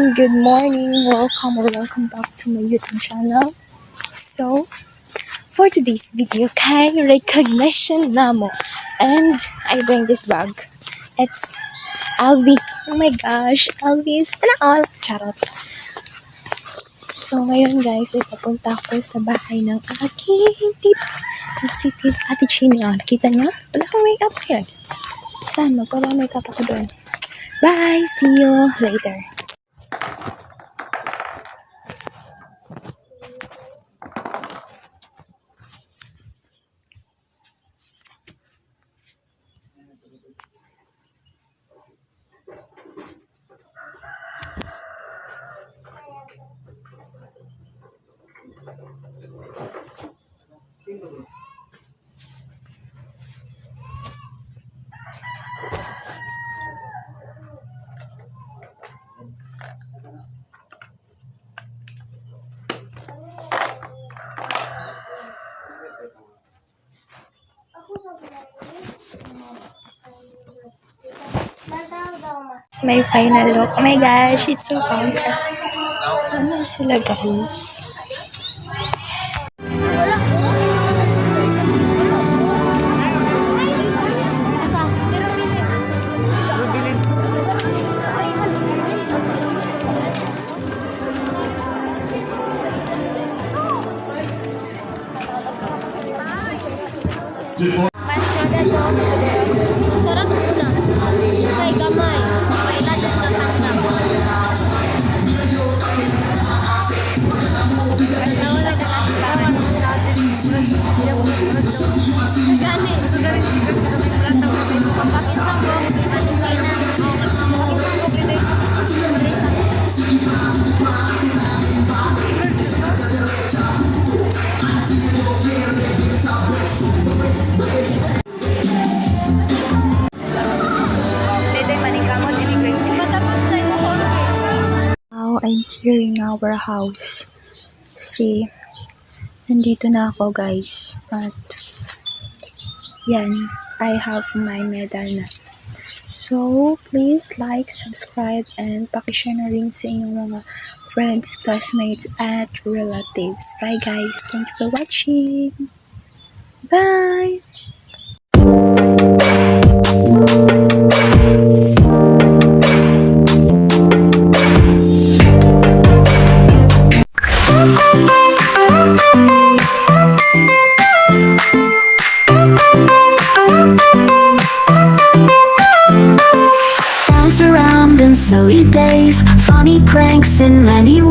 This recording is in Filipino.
everyone, good morning. Welcome or welcome back to my YouTube channel. So, for today's video, kay recognition namo. And I bring this bag. It's Alvi. Oh my gosh, Alvi is na all. Charot. So, ngayon guys, ay papunta ko sa bahay ng aking tita. Si tita Ate Chini. Oh, nakita niyo? Wala akong makeup ngayon. Saan? Magpapa-makeup ako doon. Bye! See you later. It's my final look. Oh my gosh, it's so comfy. Ano sila guys? Mas kada to. Sarap I'm here in our house. See, nandito na ako guys. At, yan, I have my medal na. So, please like, subscribe, and pakishare na rin sa inyong mga friends, classmates, at relatives. Bye guys. Thank you for watching. Bye! In silly days, funny pranks in many ways.